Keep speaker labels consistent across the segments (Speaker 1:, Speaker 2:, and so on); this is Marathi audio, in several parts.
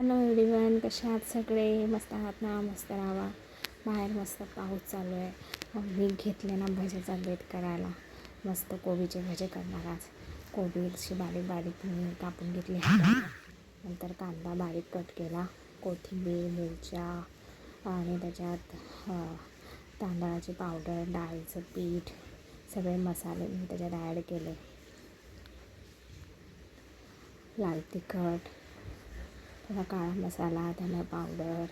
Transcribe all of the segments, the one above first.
Speaker 1: हॅलो एवढीवन कसे आहात सगळे? मस्त आहात ना? मस्त राहावा बाहेर मस्त पाऊस चालू आहे. मग मी घेतले ना भजेचा बेत करायला. मस्त कोबीचे भजे करणार आज. कोबीची बारीक बारीक मी कापून घेतली नंतर कांदा बारीक कट केला. कोथिंबीर मिरच्या आणि त्याच्यात तांदळाची पावडर डाळीचं पीठ सगळे मसाले मी त्याच्यात ॲड केले. लाल तिखट त्याला काळा मसाला धना पावडर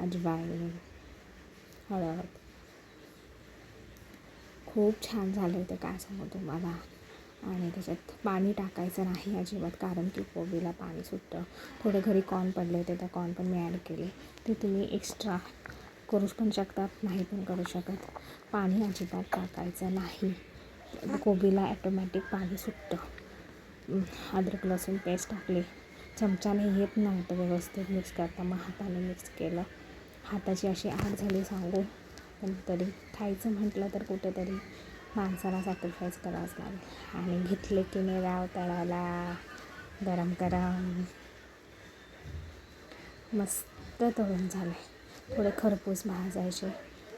Speaker 1: अजवाईन हळद. खूप छान झालं होतं काय सांगू तुम्हाला. आणि त्याच्यात पाणी टाकायचं नाही अजिबात कारण की कोबीला पाणी सुटतं. थोडे घरी कॉर्न पडले होते त्या कॉर्न पण मी ॲड केले. ते तुम्ही एक्स्ट्रा करू पण शकतात नाही पण करू शकत. पाणी अजिबात टाकायचं नाही. कोबीला ॲटोमॅटिक पाणी सुटतं. अद्रक लसूण पेस्ट टाकली. चमच्याने येत नव्हतं व्यवस्थित मिक्स करता. मग हाताने मिक्स केलं. हाताची अशी आग झाली सांगू. पण तरी खायचं म्हटलं तर कुठेतरी माणसाला सॅक्रिफाईस करावंच लागेल. आणि घेतले की नाही राव तळाला. गरम गरम. मस्त तळून झाले. थोडे खरपूस भाजायचे.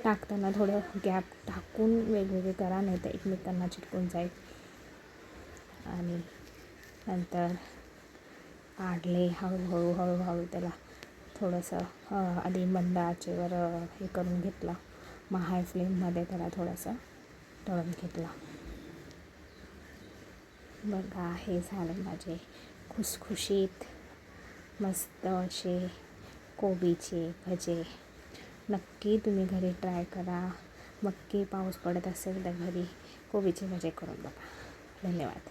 Speaker 1: टाकताना थोडं गॅप टाकून वेगवेगळे करा नाही तर एकमेकांना चिटकून जाईल. आणि नंतर काढले हळूहळू हळूहळू त्याला थोडंसं आधी मंद आचेवर हे करून घेतलं. मग हाय फ्लेममध्ये त्याला थोडंसं तळून घेतलं. बघा हे झाले माझे खुसखुशीत मस्त असे कोबीचे भजे. नक्की तुम्ही घरी ट्राय करा. नक्की पाऊस पडत असेल तर घरी कोबीचे भजे करून बघा. धन्यवाद.